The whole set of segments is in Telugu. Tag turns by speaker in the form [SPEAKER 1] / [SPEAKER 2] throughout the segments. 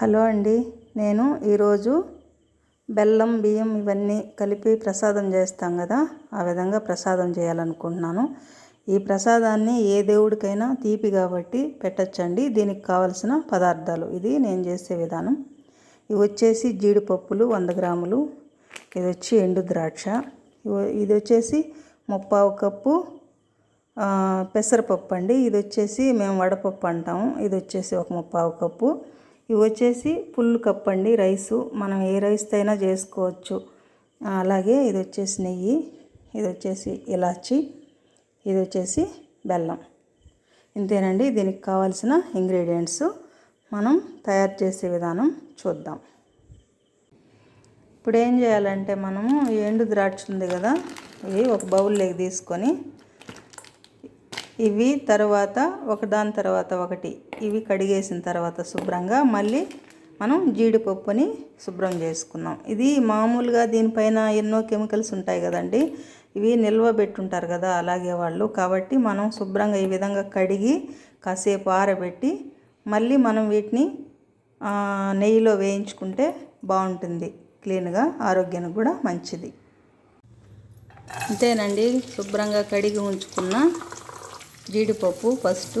[SPEAKER 1] హలో అండి. నేను ఈరోజు బెల్లం బియ్యం ఇవన్నీ కలిపి ప్రసాదం చేస్తాం కదా. ఆ విధంగా ప్రసాదం చేయాలనుకుంటున్నాను. ఈ ప్రసాదాన్ని ఏ దేవుడికైనా తీపి కాబట్టి పెట్టచ్చండి. దీనికి కావలసిన పదార్థాలు. ఇది నేను చేసే విధానం. ఇవి వచ్చేసి జీడిపప్పులు వంద గ్రాములు. ఇది వచ్చి ఎండు ద్రాక్ష. ఇది వచ్చేసి ముప్పావు కప్పు పెసరపప్పు అండి. ఇది వచ్చేసి మేము వడపప్పు అంటాము. ఇది వచ్చేసి ఒక ముప్పావు కప్పు. ఇవి వచ్చేసి ఫుల్ కప్ అండి రైసు. మనం ఏ రైస్తో అయినా చేసుకోవచ్చు. అలాగే ఇది వచ్చేసి నెయ్యి ఇది వచ్చేసి ఇలాచి ఇది వచ్చేసి బెల్లం. ఇంతేనండి. దీనికి కావాల్సిన ఇంగ్రీడియంట్స్ మనం తయారు చేసే విధానం చూద్దాం. ఇప్పుడు ఏం చేయాలంటే మనము ఎండు ద్రాక్ష ఉంది కదా ఇవి ఒక బౌల్లోకి తీసుకొని ఇవి తర్వాత ఒకదాని తర్వాత ఒకటి. ఇవి కడిగేసిన తర్వాత శుభ్రంగా మళ్ళీ మనం జీడిపప్పుని శుభ్రం చేసుకున్నాం. ఇది మామూలుగా దీనిపైన ఎన్నో కెమికల్స్ ఉంటాయి కదండి. ఇవి నిల్వ పెట్టుంటారు కదా అలాగే వాళ్ళు. కాబట్టి మనం శుభ్రంగా ఈ విధంగా కడిగి కాసేపు ఆరబెట్టి మళ్ళీ మనం వీటిని నెయ్యిలో వేయించుకుంటే బాగుంటుంది. క్లీన్గా ఆరోగ్యానికి కూడా మంచిది. అంతేనండి. శుభ్రంగా కడిగి ఉంచుకున్న జీడిపప్పు ఫస్ట్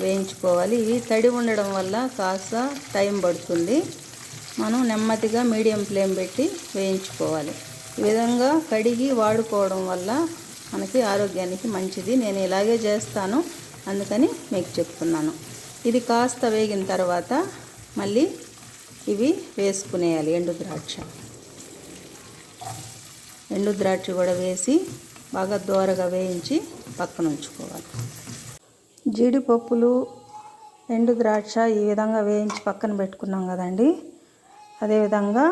[SPEAKER 1] వేయించుకోవాలి. ఇవి తడి ఉండడం వల్ల కాస్త టైం పడుతుంది. మనం నెమ్మదిగా మీడియం ఫ్లేమ్ పెట్టి వేయించుకోవాలి. ఈ విధంగా కడిగి వాడుకోవడం వల్ల మనకి ఆరోగ్యానికి మంచిది. నేను ఇలాగే చేస్తాను. అందుకని మీకు చెప్తున్నాను. ఇది కాస్త వేగిన తర్వాత మళ్ళీ ఇవి వేసుకునేయాలి. ఎండు ద్రాక్ష. ఎండు ద్రాక్ష కూడా వేసి బాగా దోరగా వేయించి పక్కన ఉంచుకోవాలి జీడిపప్పులు ఎండు ద్రాక్ష ఈ విధంగా వేయించి పక్కన పెట్టుకున్నాం కదండి. అదేవిధంగా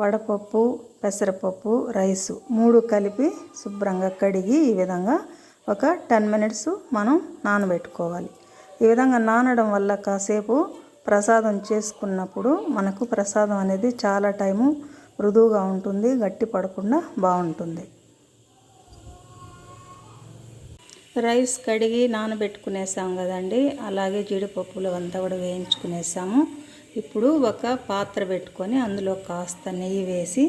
[SPEAKER 1] వడపప్పు పెసరపప్పు రైసు మూడు కలిపి శుభ్రంగా కడిగి ఈ విధంగా ఒక టెన్ మినిట్స్ మనం నానబెట్టుకోవాలి. ఈ విధంగా నానడం వల్ల కాసేపు ప్రసాదం చేసుకున్నప్పుడు మనకు ప్రసాదం అనేది చాలా టైము మృదువుగా ఉంటుంది గట్టి పడకుండా బాగుంటుంది. రైస్ కడిగి నానబెట్టుకునేసాం కదండి. అలాగే జీడిపప్పులు అంతా కూడా వేయించుకునేసాము. ఇప్పుడు ఒక పాత్ర పెట్టుకొని అందులో కాస్త నెయ్యి వేసి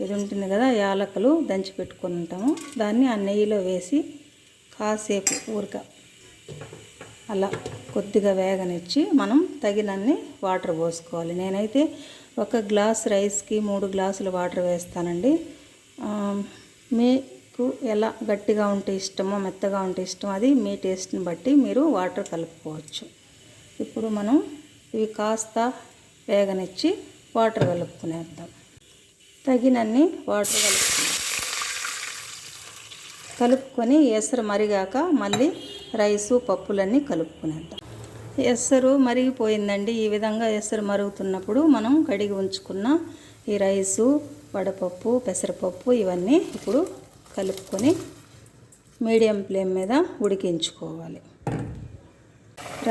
[SPEAKER 1] ఇది ఉంటుంది కదా యాలకులు దంచి పెట్టుకొని ఉంటాము. దాన్ని ఆ నెయ్యిలో వేసి కాసేపు ఊరిక అలా కొద్దిగా వేగనిచ్చి మనం తగినన్ని వాటర్ పోసుకోవాలి. నేనైతే ఒక గ్లాస్ రైస్కి మూడు గ్లాసులు వాటర్ వేస్తానండి. మీ మీకు ఎలా గట్టిగా ఉంటే ఇష్టమో మెత్తగా ఉంటే ఇష్టమో అది మీ టేస్ట్ని బట్టి మీరు వాటర్ కలుపుకోవచ్చు. ఇప్పుడు మనం ఇవి కాస్త వేగనిచ్చి వాటర్ కలుపుకునేద్దాం. తగినన్ని వాటర్ కలుపుకున్నాం కలుపుకొని ఎసరు మరిగాక మళ్ళీ రైసు పప్పులన్నీ కలుపుకునేద్దాం. ఎసరు మరిగిపోయిందండి. ఈ విధంగా ఎసరు మరుగుతున్నప్పుడు మనం కడిగి ఉంచుకున్న ఈ రైసు వడపప్పు పెసరపప్పు ఇవన్నీ ఇప్పుడు కలుపుకొని మీడియం ఫ్లేమ్ మీద ఉడికించుకోవాలి.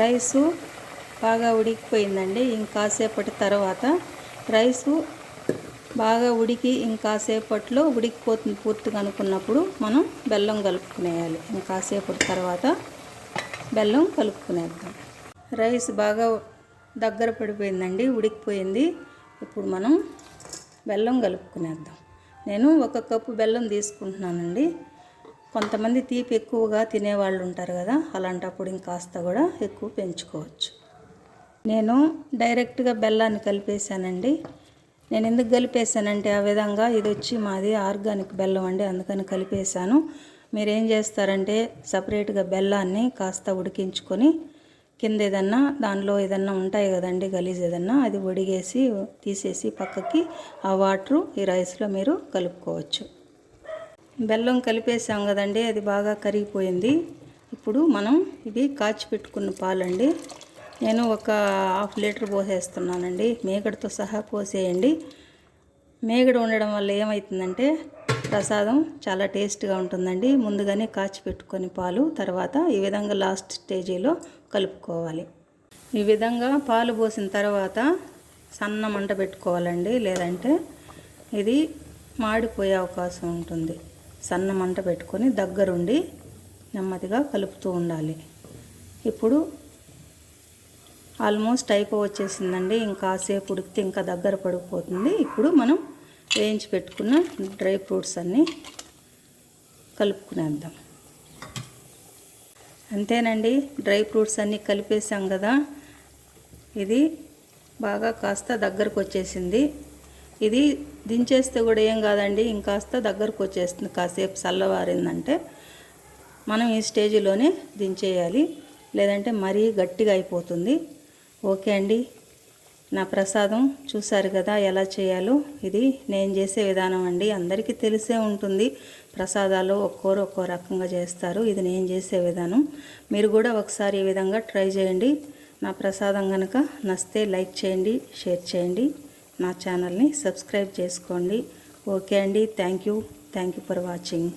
[SPEAKER 1] రైసు బాగా ఉడికిపోయిందండి. ఇంకాసేపటి తర్వాత రైసు బాగా ఉడికి ఇంకాసేపట్లో ఉడికిపోతుంది పూర్తిగా అనుకున్నప్పుడు మనం బెల్లం కలుపుకునేయాలి. ఇంకాసేపటి తర్వాత బెల్లం కలుపుకునేద్దాం. రైస్ బాగా దగ్గర పడిపోయిందండి ఉడికిపోయింది. ఇప్పుడు మనం బెల్లం కలుపుకునేద్దాం. నేను ఒక కప్పు బెల్లం తీసుకుంటున్నానండి. కొంతమంది తీపి ఎక్కువగా తినేవాళ్ళు ఉంటారు కదా అలాంటప్పుడు ఇంకాస్త కూడా ఎక్కువ పెంచుకోవచ్చు. నేను డైరెక్ట్గా బెల్లాన్ని కలిపేశానండి. నేను ఎందుకు కలిపేశానంటే ఆ విధంగా ఇది వచ్చి మాది ఆర్గానిక్ బెల్లం అండి అందుకని కలిపేశాను. మీరు ఏం చేస్తారంటే సపరేట్గా బెల్లాన్ని కాస్త ఉడికించుకొని కింద ఏదన్నా దానిలో ఏదన్నా ఉంటాయి కదండి గలీజ్ ఏదన్నా అది ఒడిగేసి తీసేసి పక్కకి ఆ వాటరు ఈ రైస్లో మీరు కలుపుకోవచ్చు. బెల్లం కలిపేసాం కదండి అది బాగా కరిగిపోయింది. ఇప్పుడు మనం ఇవి కాచి పెట్టుకున్న పాలండి. నేను ఒక హాఫ్ లీటర్ పోసేస్తున్నానండి. మేగడతో సహా పోసేయండి. మేగడ ఉండడం వల్ల ఏమవుతుందంటే ప్రసాదం చాలా టేస్ట్గా ఉంటుందండి. ముందుగానే కాచి పెట్టుకొని పాలు తర్వాత ఈ విధంగా లాస్ట్ స్టేజీలో కలుపుకోవాలి. ఈ విధంగా పాలు పోసిన తర్వాత సన్న మంట పెట్టుకోవాలండి. లేదంటే ఇది మాడిపోయే అవకాశం ఉంటుంది. సన్న మంట పెట్టుకొని దగ్గరుండి నెమ్మదిగా కలుపుతూ ఉండాలి. ఇప్పుడు ఆల్మోస్ట్ అయిపో వచ్చేసిందండి ఇంకా సేపు ఉడికితే ఇంకా దగ్గర పడిపోతుంది. ఇప్పుడు మనం వేయించి పెట్టుకున్న డ్రై ఫ్రూట్స్ అన్నీ కలుపుకునేద్దాం. అంతేనండి డ్రై ఫ్రూట్స్ అన్నీ కలిపేసాం కదా. ఇది బాగా కాస్త దగ్గరకు వచ్చేసింది ఇది దించేస్తే కూడా ఏం కాదండి ఇంకాస్త దగ్గరకు వచ్చేస్తుంది కాసేపు చల్లవారిందంటే మనం ఈ స్టేజ్లోనే దించేయాలి. లేదంటే మరీ గట్టిగా అయిపోతుంది. ఓకే అండి. నా ప్రసాదం చూశారు కదా ఎలా చేయాలో. ఇది నేను చేసే విధానం అండి. అందరికీ తెలిసే ఉంటుంది. ప్రసాదాలు ఒక్కోరు ఒక్కో రకంగా చేస్తారు. ఇది నేను చేసే విధానం. మీరు కూడా ఒకసారి ఈ విధంగా ట్రై చేయండి. నా ప్రసాదం కనుక నస్తే లైక్ చేయండి షేర్ చేయండి. నా ఛానల్ని సబ్స్క్రైబ్ చేసుకోండి. ఓకే అండి. Thank you. Thank you for watching.